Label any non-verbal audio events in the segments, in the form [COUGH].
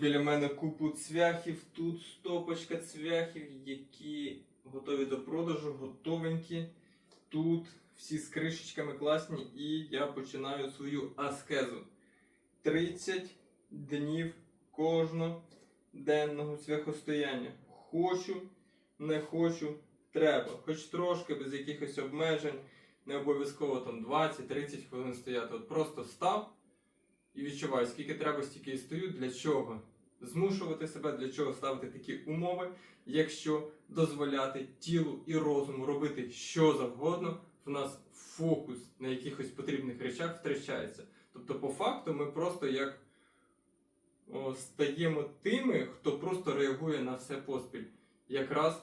біля мене купу цвяхів, тут стопочка цвяхів, які готові до продажу, готовенькі. Тут всі з кришечками класні, і я починаю свою аскезу. 30 днів кожноденного цвяхостояння. Хочу, не хочу, треба. Хоч трошки, без якихось обмежень, не обов'язково там 20-30 хвилин стояти. От просто став і відчуваю, скільки треба, стільки і стою. Для чого? Змушувати себе, для чого ставити такі умови, якщо дозволяти тілу і розуму робити що завгодно, в нас фокус на якихось потрібних речах втрачається. Тобто, по факту, ми просто як о, стаємо тими, хто просто реагує на все поспіль. Якраз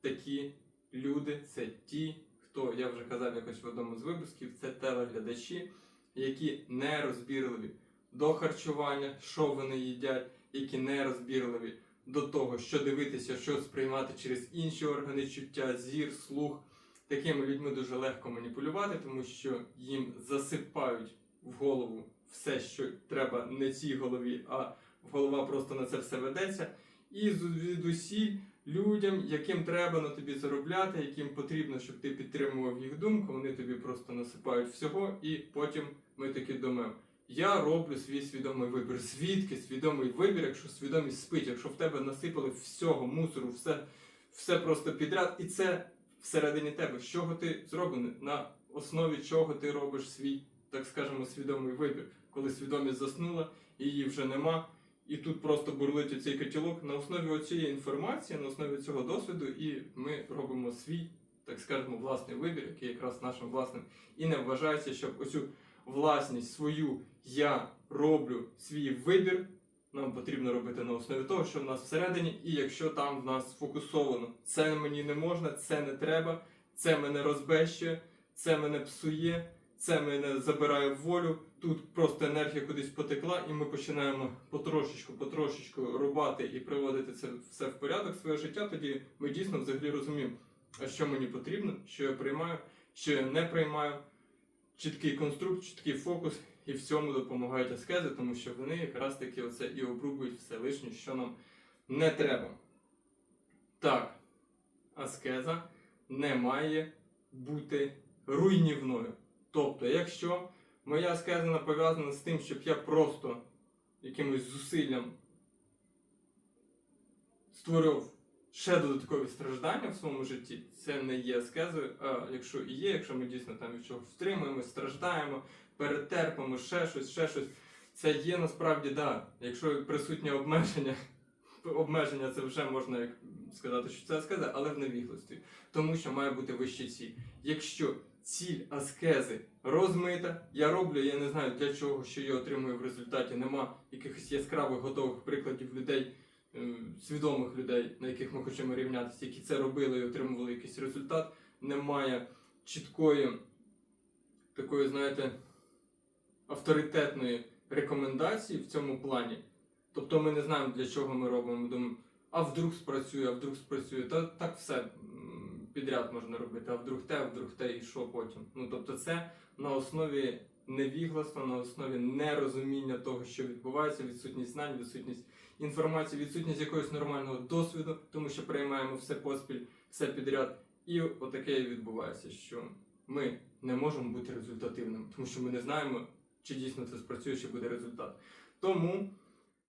такі люди це ті, хто, я вже казав якось в одному з випусків, це телеглядачі, які не розбірливі до харчування, що вони їдять, які не розбірливі до того, що дивитися, що сприймати через інші органи чуття, зір, слух. Такими людьми дуже легко маніпулювати, тому що їм засипають в голову все, що треба не цій голові, а голова просто на це все ведеться. І звідусіль людям, яким треба на тобі заробляти, яким потрібно, щоб ти підтримував їх думку, вони тобі просто насипають всього, і потім ми таки думаємо. Я роблю свій свідомий вибір. Звідки свідомий вибір, якщо свідомість спить, якщо в тебе насипали всього, мусору, все, все просто підряд, і це всередині тебе. З чого ти зроблений? На основі чого ти робиш свій, так скажемо, свідомий вибір, коли свідомість заснула, її вже нема. І тут просто бурлить оцей котілок на основі цієї інформації, на основі цього досвіду, і ми робимо свій, так скажемо, власний вибір, який якраз нашим власним, і не вважається, щоб оцю власність свою я роблю свій вибір. Нам потрібно робити на основі того, що в нас всередині, і якщо там в нас сфокусовано, це мені не можна, це не треба, це мене розбещує, це мене псує, це мене забирає волю. Тут просто енергія кудись потекла, і ми починаємо потрошечку, потрошечку рубати і приводити це все в порядок своє життя. Тоді ми дійсно взагалі розуміємо, а що мені потрібно, що я приймаю, що я не приймаю. Чіткий конструкт, чіткий фокус, і в цьому допомагають аскези, тому що вони якраз таки оце і обрубують все лишнє, що нам не треба. Так, аскеза не має бути руйнівною. Тобто, якщо моя аскеза пов'язана з тим, щоб я просто якимось зусиллям створив ще додаткові страждання в своєму житті, це не є аскезою, а якщо і є, якщо ми дійсно там від чого втримуємо, страждаємо, перетерпимо, ще щось, ще щось. Це є насправді да. Якщо присутнє обмеження, [LAUGHS] обмеження це вже можна як сказати, що це аскеза, але в невіглості. Тому що має бути вища ціль. Якщо ціль аскези розмита, я роблю, я не знаю для чого, що я отримую в результаті, нема якихось яскравих готових прикладів людей. е, Свідомих людей, на яких ми хочемо рівнятися, які це робили і отримували якийсь результат, немає чіткої такої, знаєте, авторитетної рекомендації в цьому плані. Тобто ми не знаємо, для чого ми робимо. Ми думаємо, а вдруг спрацює, а вдруг спрацює. Та так все підряд можна робити, а вдруг те, а вдруг те, і що потім. Ну тобто, це на основі невігластва, на основі нерозуміння того, що відбувається, відсутність знань, відсутність інформації, відсутність якогось нормального досвіду, тому що приймаємо все поспіль, все підряд. І отаке і відбувається, що ми не можемо бути результативними, тому що ми не знаємо, чи дійсно це спрацює, чи буде результат. Тому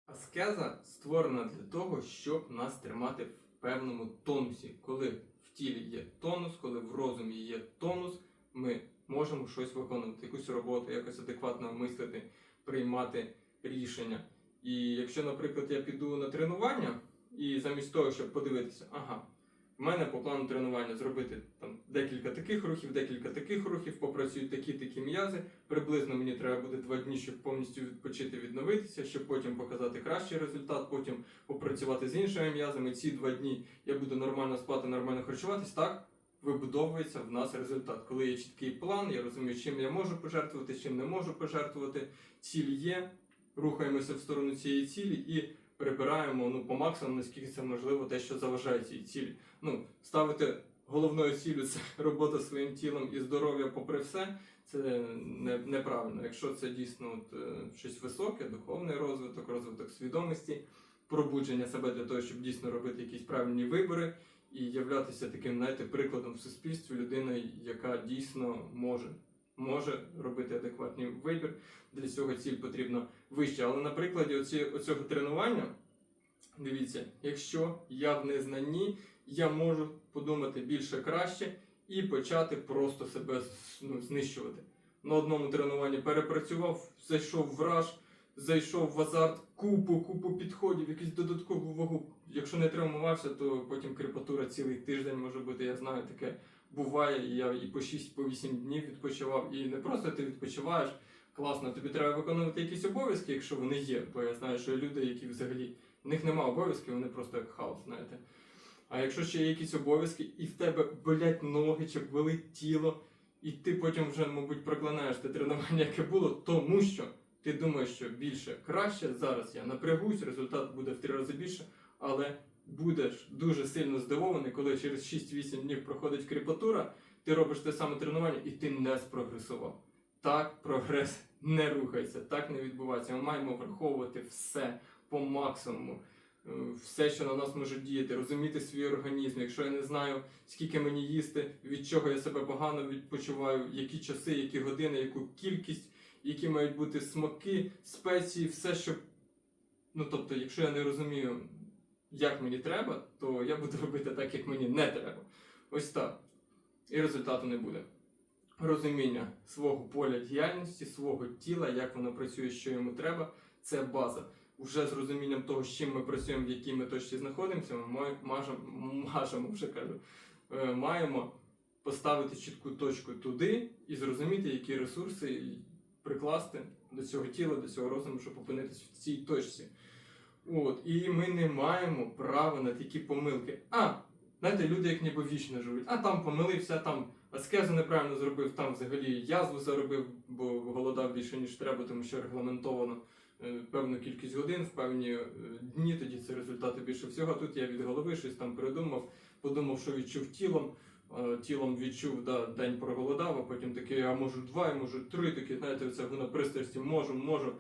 аскеза створена для того, щоб нас тримати в певному тонусі. Коли в тілі є тонус, коли в розумі є тонус, ми можемо щось виконувати, якусь роботу, якось адекватно мислити, приймати рішення. І якщо, наприклад, я піду на тренування, і замість того, щоб подивитися, ага, в мене по плану тренування зробити там декілька таких рухів, декілька таких рухів, попрацюють такі-такі м'язи. Приблизно мені треба буде два дні, щоб повністю відпочити, відновитися, щоб потім показати кращий результат, потім попрацювати з іншими м'язами. Ці два дні я буду нормально спати, нормально харчуватись. Так вибудовується в нас результат. Коли є чіткий план, я розумію, чим я можу пожертвувати, чим не можу пожертвувати. Ціль є, рухаємося в сторону цієї цілі і прибираємо ну, по максимуму, наскільки це можливо, те, що заважає цій цілі. Ну, ставити головною ціллю це [LAUGHS] робота своїм тілом і здоров'я попри все. це не, неправильно. Якщо це дійсно от, е, щось високе, духовний розвиток, розвиток свідомості, пробудження себе для того, щоб дійсно робити якісь правильні вибори і являтися таким, знаєте, прикладом в суспільстві людиною, яка дійсно може. Може робити адекватний вибір. Для цього ціль потрібна вища. Але на прикладі оці, оцього тренування, дивіться, якщо я в незнанні, я можу подумати більше краще і почати просто себе ну, знищувати. На одному тренуванні перепрацював, зайшов в раж, зайшов в азарт, купу, купу підходів, якусь додаткову вагу. Якщо не травмувався, то потім кріпатура цілий тиждень може бути. Я знаю, таке буває. Я і по 6 по 8 днів відпочивав. І не просто ти відпочиваєш. Класно, тобі треба виконувати якісь обов'язки, якщо вони є. Бо я знаю, що люди, які взагалі в них немає обов'язків, вони просто як хаос, знаєте. А якщо ще є якісь обов'язки, і в тебе болять ноги чи болить тіло, і ти потім вже, мабуть, проклинаєш те тренування, яке було, тому що ти думаєш, що більше краще. Зараз я напрягусь, результат буде в три рази більше, але будеш дуже сильно здивований, коли через 6-8 днів проходить кріпатура, ти робиш те саме тренування і ти не спрогресував. Так, прогрес не рухається, так не відбувається. Ми маємо враховувати все по максимуму. Е, Все, що на нас може діяти, розуміти свій організм. Якщо я не знаю, скільки мені їсти, від чого я себе погано відпочиваю, які часи, які години, яку кількість, які мають бути смаки, спеції, все, що. Ну тобто, якщо я не розумію, як мені треба, то я буду [LAUGHS] робити так, як мені не треба. Ось так. І результату не буде. Розуміння свого поля діяльності, свого тіла, як воно працює, що йому треба, це база. Уже з розумінням того, з чим ми працюємо, в якій ми точці знаходимося, ми мажемо, вже кажу, е, маємо поставити чітку точку туди і зрозуміти, які ресурси прикласти до цього тіла, до цього розуму, щоб опинитися в цій точці. От, і ми не маємо права на такі помилки. А, знаєте, люди як ніби вічно живуть, а там помилився, там аскезу неправильно зробив, там взагалі язву заробив, бо голодав більше, ніж треба, тому що регламентовано е, певну кількість годин, в певні е, дні, тоді це результати більше всього. Тут я від голови щось там придумав, подумав, що відчув тілом. Тілом відчув, да, день проголодав, а потім такий, а можу два, я можу три, такі, знаєте, це на пристрасті можу, можу.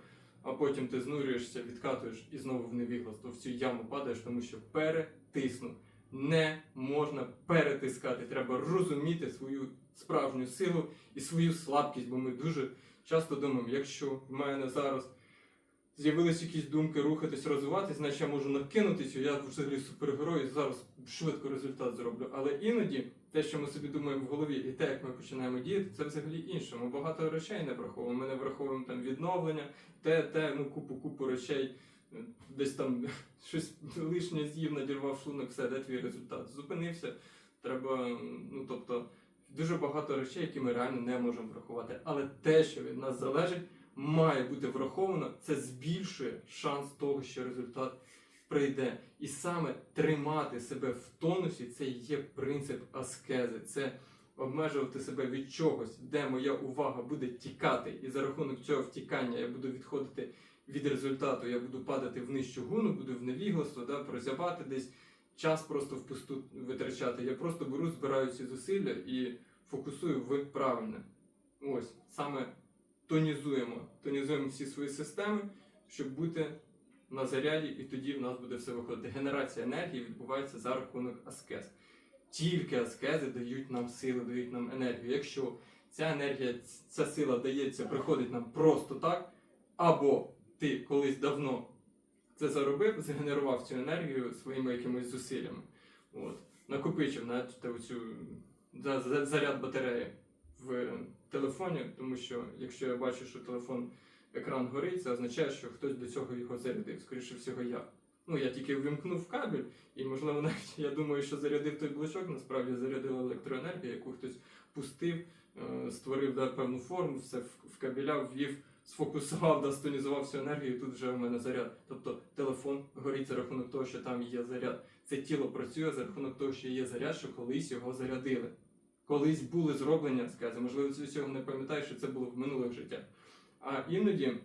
А потім ти знурюєшся, відкатуєш і знову в невігластво, в цю яму падаєш, тому що перетиснув. Не можна перетискати. Треба розуміти свою справжню силу і свою слабкість, бо ми дуже часто думаємо, якщо в мене зараз з'явились якісь думки рухатись, розвиватись, значить я можу накинутися, я взагалі супергерой і зараз швидко результат зроблю. Але іноді те, що ми собі думаємо в голові, і те, як ми починаємо діяти, це взагалі інше. Ми багато речей не враховуємо. Ми не враховуємо там відновлення, те, те, ну купу, купу речей. Десь там [LAUGHS] щось лишнє з'їв, надірвав шлунок, все, де твій результат? Зупинився. Треба, ну тобто, дуже багато речей, які ми реально не можемо врахувати. Але те, що від нас залежить, має бути враховано, це збільшує шанс того, що результат прийде. І саме тримати себе в тонусі це є принцип аскези. Це обмежувати себе від чогось, де моя увага буде тікати, і за рахунок цього втікання я буду відходити від результату. Я буду падати в нижчу гуну, буду в невігластво, да, прозябати десь, час просто впусту витрачати. Я просто беру, збираю ці зусилля і фокусую в правильне. Ось саме тонізуємо, тонізуємо всі свої системи, щоб бути на заряді, і тоді в нас буде все виходити. Генерація енергії відбувається за рахунок аскез. Тільки аскези дають нам сили, дають нам енергію. Якщо ця енергія, ця сила дається, приходить нам просто так, або ти колись давно це заробив, згенерував цю енергію своїми якимись зусиллями. От. Накопичив навіть оцю за- за- заряд батареї в телефоні, тому що якщо я бачу, що телефон екран горить, це означає, що хтось до цього його зарядив. Скоріше всього, я. Ну, я тільки ввімкнув кабель, і можливо [LAUGHS] навіть я думаю, що зарядив той блочок, насправді зарядила електроенергія, яку хтось пустив, е, створив да, певну форму, все в- вкабеляв, ввів, сфокусував, да, стонізував всю енергію, і тут вже в мене заряд. Тобто телефон горить за рахунок того, що там є заряд. Це тіло працює за рахунок того, що є заряд, що колись його зарядили. Колись були зроблені скази, можливо, цього не пам'ятаєш, що це було в минулих життях. А іноді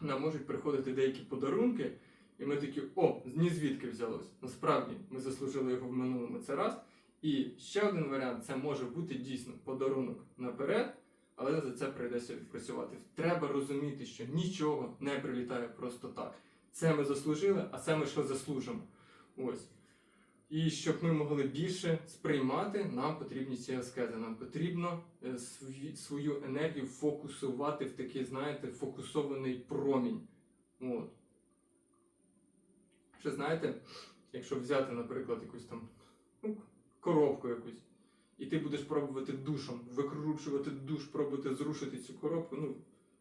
нам можуть приходити деякі подарунки, і ми такі, о, ні звідки взялось. Насправді ми заслужили його в минулому. Це раз. І ще один варіант це може бути дійсно подарунок наперед, але за це прийдеться відпрацювати. Треба розуміти, що нічого не прилітає просто так. Це ми заслужили, а це ми ще заслужимо. Ось. І щоб ми могли більше сприймати, нам потрібні ці аскези. Нам потрібно е, свою енергію фокусувати в такий, знаєте, фокусований промінь. От. Ще знаєте, якщо взяти, наприклад, якусь там ну, коробку якусь, і ти будеш пробувати душом, викручувати душ, пробувати зрушити цю коробку, ну,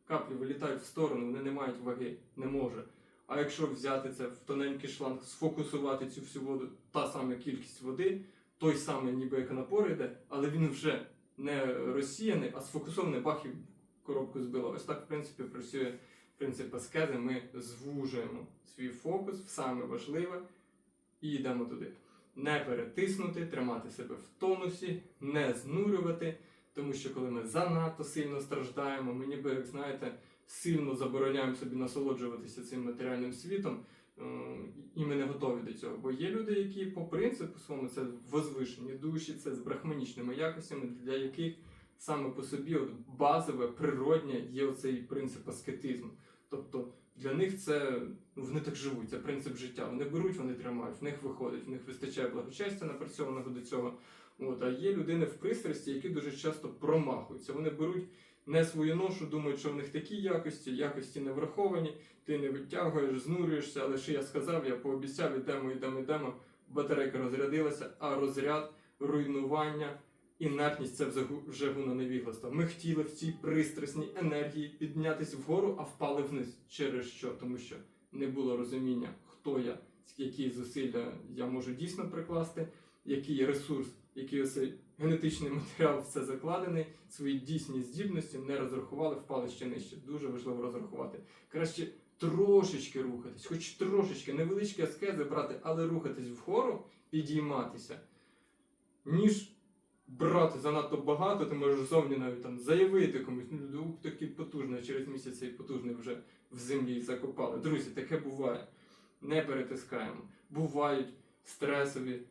каплі вилітають в сторону, вони не мають ваги, не може. А якщо взяти це в тоненький шланг, сфокусувати цю всю воду, та сама кількість води, той самий ніби як напор йде, але він вже не розсіяний, а сфокусований бах і коробку збило. Ось так, в принципі, працює принцип аскези. Ми звужуємо свій фокус в саме важливе і йдемо туди. Не перетиснути, тримати себе в тонусі, не знурювати, тому що коли ми занадто сильно страждаємо, ми ніби, як знаєте, сильно забороняємо собі насолоджуватися цим матеріальним світом, е, і ми не готові до цього. Бо є люди, які по принципу своєму це возвишені душі, це з брахманічними якостями, для яких саме по собі от базове, природнє є оцей принцип аскетизму. Тобто для них це ну, вони так живуть, це принцип життя. Вони беруть, вони тримають, в них виходить, в них вистачає благочестя напрацьованого до цього. От, а є людини в пристрасті, які дуже часто промахуються. Вони беруть не свою ношу, думають, що в них такі якості, якості не враховані, ти не витягуєш, знурюєшся, але ще я сказав, я пообіцяв, ідемо, ідемо, ідемо. Батарейка розрядилася, а розряд, руйнування, інертність це вже гуна невігластва. Ми хотіли в цій пристрасній енергії піднятися вгору, а впали вниз. Через що? Тому що не було розуміння, хто я, які зусилля я можу дійсно прикласти, який ресурс, який оцей генетичний матеріал в це закладений, свої дійсні здібності не розрахували, впали ще нижче. Дуже важливо розрахувати. Краще трошечки рухатись, хоч трошечки, невеличкі аскези брати, але рухатись вгору, підійматися, ніж брати занадто багато, ти можеш зовні навіть там заявити комусь, ну такий потужний, а через місяць цей потужний вже в землі закопали. Друзі, таке буває. Не перетискаємо. Бувають стресові,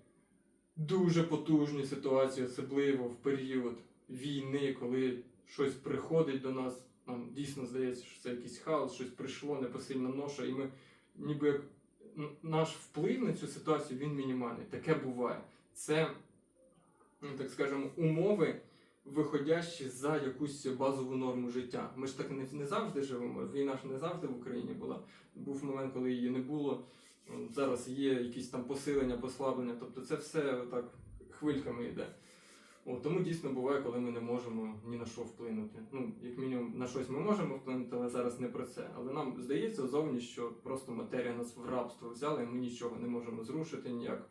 дуже потужні ситуації, особливо в період війни, коли щось приходить до нас. Нам дійсно здається, що це якийсь хаос, щось прийшло, непосильна ноша, і ми ніби як наш вплив на цю ситуацію він мінімальний. Таке буває. Це, ну, так скажемо, умови, виходящі за якусь базову норму життя. Ми ж так не, не завжди живемо. Війна ж не завжди в Україні була. Був момент, коли її не було. Зараз є якісь там посилення, послаблення. Тобто це все так хвильками йде. О, тому дійсно буває, коли ми не можемо ні на що вплинути. Ну, як мінімум, на щось ми можемо вплинути, але зараз не про це. Але нам здається зовні, що просто матерія нас в рабство взяла, і ми нічого не можемо зрушити ніяк.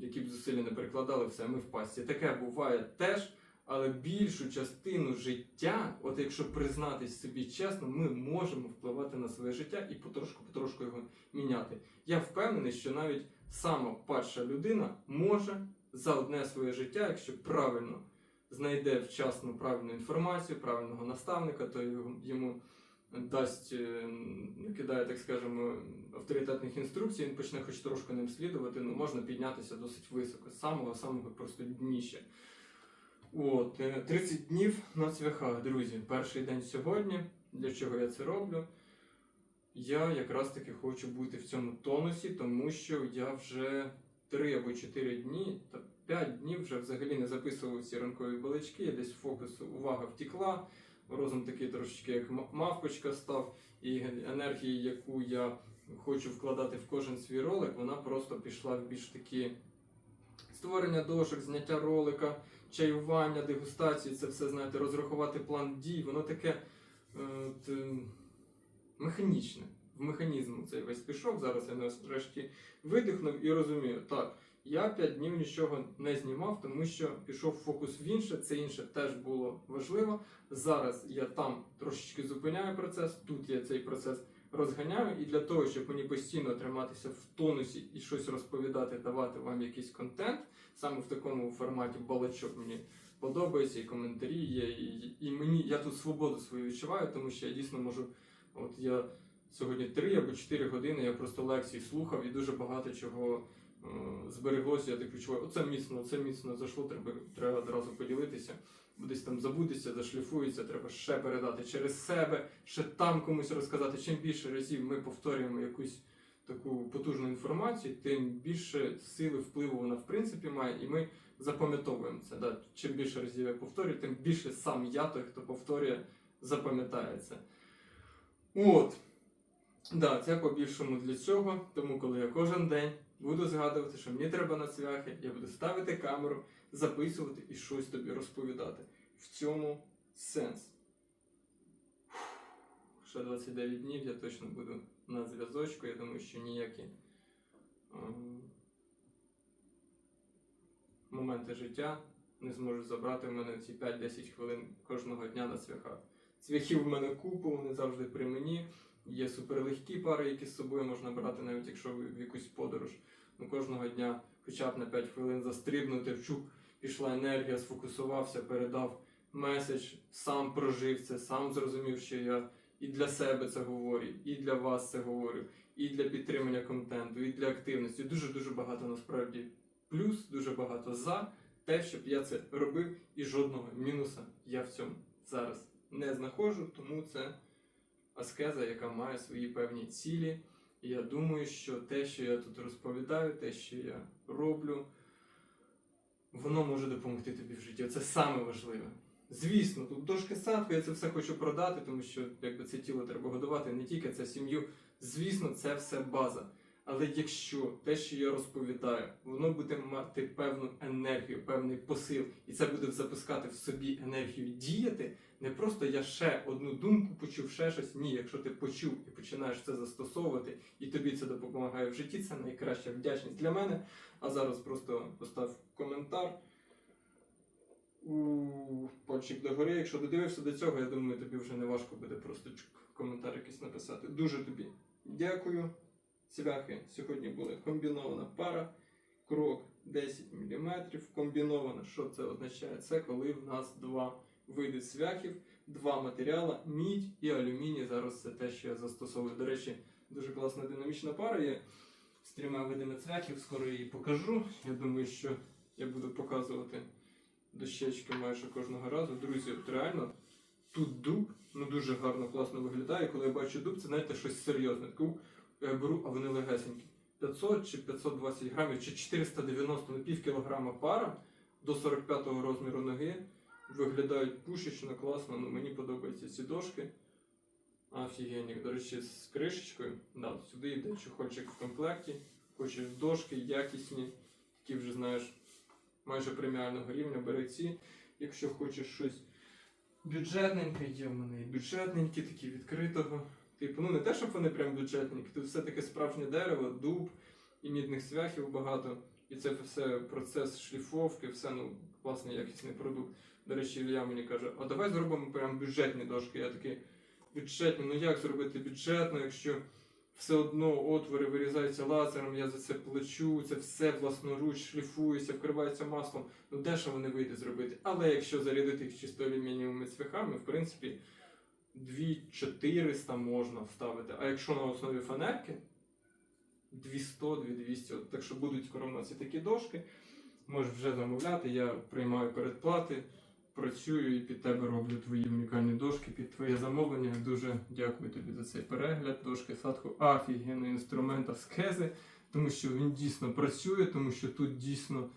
Які б зусилля не прикладали, все, ми в пасті. Таке буває теж, але більшу частину життя, от якщо признатись собі чесно, ми можемо впливати на своє життя і потрошку-потрошку його міняти. Я впевнений, що навіть сама падша людина може за одне своє життя, якщо правильно знайде вчасно правильну інформацію, правильного наставника, то йому дасть, е, накидає, так скажемо, авторитетних інструкцій, він почне хоч трошки ним слідувати, ну можна піднятися досить високо, з самого самого просто дніще. От, е, 30 днів на цвяхах, друзі. Перший день сьогодні. Для чого я це роблю? Я якраз таки хочу бути в цьому тонусі, тому що я вже 3 або 4 дні, та 5 днів вже взагалі не записував ці ранкові балачки, десь фокус, увага втікла, розум такий трошечки як мавпочка став, і енергії, яку я хочу вкладати в кожен свій ролик, вона просто пішла в більш такі створення дошок, зняття ролика, чаювання, дегустації, це все, знаєте, розрахувати план дій, воно таке е, от, е, механічне. В механізм цей весь пішов. Зараз я нарешті видихнув і розумію, так, я 5 днів нічого не знімав, тому що пішов фокус в інше, це інше теж було важливо. Зараз я там трошечки зупиняю процес, тут я цей процес розганяю, і для того, щоб мені постійно триматися в тонусі і щось розповідати, давати вам якийсь контент, саме в такому форматі балачок мені подобається, і коментарі є, і, і мені я тут свободу свою відчуваю, тому що я дійсно можу. От я сьогодні 3 або 4 години я просто лекцій слухав і дуже багато чого збереглося, я так відчуваю, оце міцно, це міцно зайшло, треба, треба одразу поділитися. Десь там забудеться, зашліфується, треба ще передати через себе, ще там комусь розказати. Чим більше разів ми повторюємо якусь таку потужну інформацію, тим більше сили впливу вона в принципі має, і ми запам'ятовуємо це. Да? Чим більше разів я повторюю, тим більше сам я, той, хто повторює, запам'ятає це. От. Да, це по-більшому для цього. Тому коли я кожен день буду згадувати, що мені треба на цвяхи, я буду ставити камеру, записувати і щось тобі розповідати. В цьому сенс. Ще 29 днів я точно буду на зв'язочку. Я думаю, що ніякі ем, моменти життя не зможуть забрати в мене ці 5-10 хвилин кожного дня на цвяхах. Цвяхів в мене купу, вони завжди при мені. Є суперлегкі пари, які з собою можна брати, навіть якщо в якусь подорож. Ну, кожного дня хоча б на 5 хвилин застрибнути, вчук, пішла енергія, сфокусувався, передав меседж, сам прожив це, сам зрозумів, що я і для себе це говорю, і для вас це говорю, і для підтримання контенту, і для активності. Дуже-дуже багато насправді плюс, дуже багато за те, щоб я це робив, і жодного мінуса я в цьому зараз не знаходжу, тому це аскеза, яка має свої певні цілі. І я думаю, що те, що я тут розповідаю, те, що я роблю, воно може допомогти тобі в житті. Це саме важливе. Звісно, тут дошки садку, я це все хочу продати, тому що якби це тіло треба годувати, не тільки це сім'ю. Звісно, це все база. Але якщо те, що я розповідаю, воно буде мати певну енергію, певний посил, і це буде запускати в собі енергію діяти, не просто я ще одну думку почув, ще щось. Ні, якщо ти почув і починаєш це застосовувати, і тобі це допомагає в житті, це найкраща вдячність для мене. А зараз просто постав коментар у пальчик догори. Якщо додивився до цього, я думаю, тобі вже не важко буде просто коментар якийсь написати. Дуже тобі дякую. Цвяхи сьогодні були комбінована пара, крок 10 мм. Комбінована, що це означає? Це коли в нас два види цвяхів, два матеріали, мідь і алюміній. Зараз це те, що я застосовую. До речі, дуже класна динамічна пара є з трьома видами цвяхів. Скоро її покажу. Я думаю, що я буду показувати дощечки майже кожного разу. Друзі, от реально тут дуб ну дуже гарно, класно виглядає. Коли я бачу дуб, це знаєте щось серйозне. Таку я беру, а вони легесенькі. 500 чи 520 грамів, чи 490 на пів кілограма пара до 45-го розміру ноги. Виглядають пушечно, класно, ну мені подобаються ці дошки. Офігенні. До речі, з кришечкою. Да, сюди йде чохольчик в комплекті. Хочеш дошки якісні, такі вже знаєш майже преміального рівня. Бери ці. Якщо хочеш щось бюджетненьке, є в мене і бюджетненькі, такі відкритого. Типу, ну не те, щоб вони прям бюджетненькі, тут все таке справжнє дерево, дуб і мідних свяхів багато. І це все процес шліфовки, все ну класний якісний продукт. До речі, Ілля мені каже, а давай зробимо прям бюджетні дошки. Я такий, бюджетні, ну як зробити бюджетно, якщо все одно отвори вирізаються лазером, я за це плачу, це все власноруч шліфується, вкривається маслом. Ну дешево не вийде зробити. Але якщо зарядити їх чисто алюмінієвими цвяхами, в принципі, 2400 можна вставити. А якщо на основі фанерки, 200, 2200. Так що будуть скоро в такі дошки. Можеш вже замовляти, я приймаю передплати, працюю і під тебе роблю твої унікальні дошки, під твоє замовлення. Дуже дякую тобі за цей перегляд. Дошки садку офігенний інструмент аскези, тому що він дійсно працює, тому що тут дійсно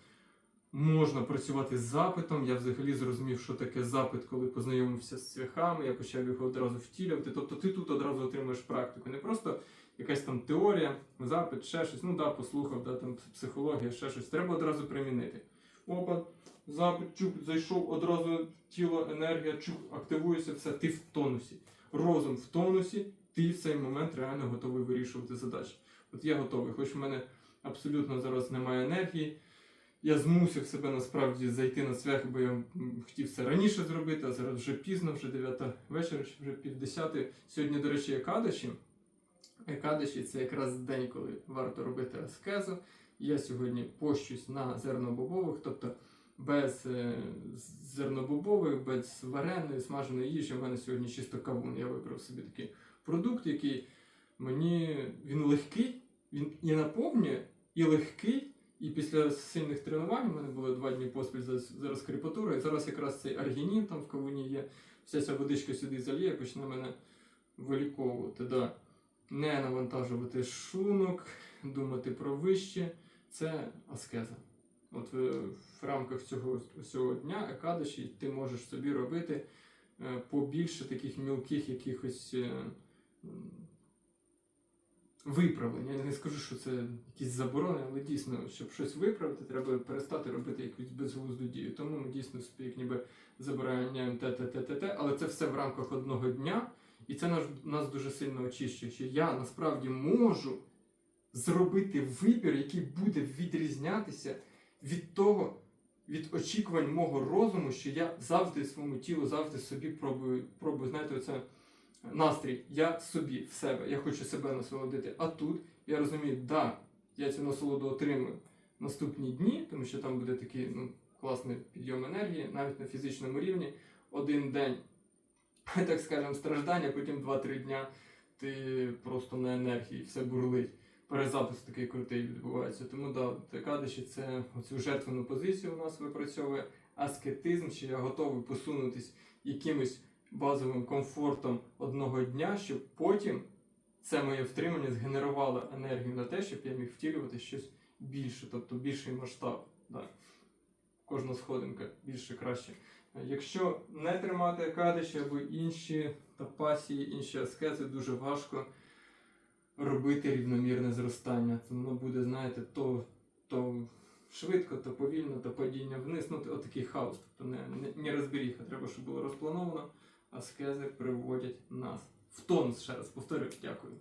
можна працювати з запитом. Я взагалі зрозумів, що таке запит, коли познайомився з цвяхами, я почав його одразу втілювати. Тобто ти тут одразу отримуєш практику. Не просто якась там теорія, запит, ще щось. Ну да, послухав, да, там психологія, ще щось. Треба одразу примінити. Опа, запит, чук, зайшов, одразу тіло, енергія, чук, активується, все, ти в тонусі. Розум в тонусі, ти в цей момент реально готовий вирішувати задачі. От я готовий, хоч в мене абсолютно зараз немає енергії. Я змусив себе насправді зайти на цвях, бо я хотів це раніше зробити, а зараз вже пізно, вже 9 вечора, вже пів. Сьогодні, до речі, Екадаші. Екадаші це якраз день, коли варто робити аскезу. Я сьогодні пощусь на зернобобових, тобто без е, зернобобових, без вареної, смаженої їжі. У мене сьогодні чисто кавун. Я вибрав собі такий продукт, який мені він легкий, він і наповнює, і легкий. І після сильних тренувань у мене було два дні поспіль за- зараз кріпатура, і зараз якраз цей аргінін там в кавуні є. Вся ця водичка сюди зальє, почне мене виліковувати. Да. Не навантажувати шлунок, думати про вище. Це аскеза. От в, в рамках цього, цього дня екадаші ти можеш собі робити е, побільше таких мілких якихось е, виправлень. Я не скажу, що це якісь заборони, але дійсно, щоб щось виправити, треба перестати робити якусь безглузду дію. Тому ми дійсно собі як ніби забороняємо те, те, те, те, те, але це все в рамках одного дня, і це нас, нас дуже сильно очищує. Що я насправді можу зробити вибір, який буде відрізнятися від того, від очікувань мого розуму, що я завжди своєму тілу, завжди собі пробую, пробую, знаєте, оце настрій. Я собі, в себе, я хочу себе насолодити. А тут я розумію, да, я цю насолоду отримую наступні дні, тому що там буде такий ну, класний підйом енергії, навіть на фізичному рівні. Один день, [LAUGHS] так скажемо, страждання, потім 2-3 дня ти просто на енергії, все бурлить. Перезапис такий крутий відбувається. Тому да, Текадиші це оцю жертвену позицію у нас випрацьовує аскетизм, що я готовий посунутись якимось базовим комфортом одного дня, щоб потім це моє втримання згенерувало енергію на те, щоб я міг втілювати щось більше, тобто більший масштаб. Да. Кожна сходинка більше краще. Якщо не тримати кадиші або інші тапасії, інші аскези, дуже важко робити рівномірне зростання. Це воно буде, знаєте, то, то швидко, то повільно, то падіння вниз. Ну, отакий хаос. Тобто не, не, не розберіха. Треба, щоб було розплановано. Аскези приводять нас в тонус, ще раз повторюю, дякую.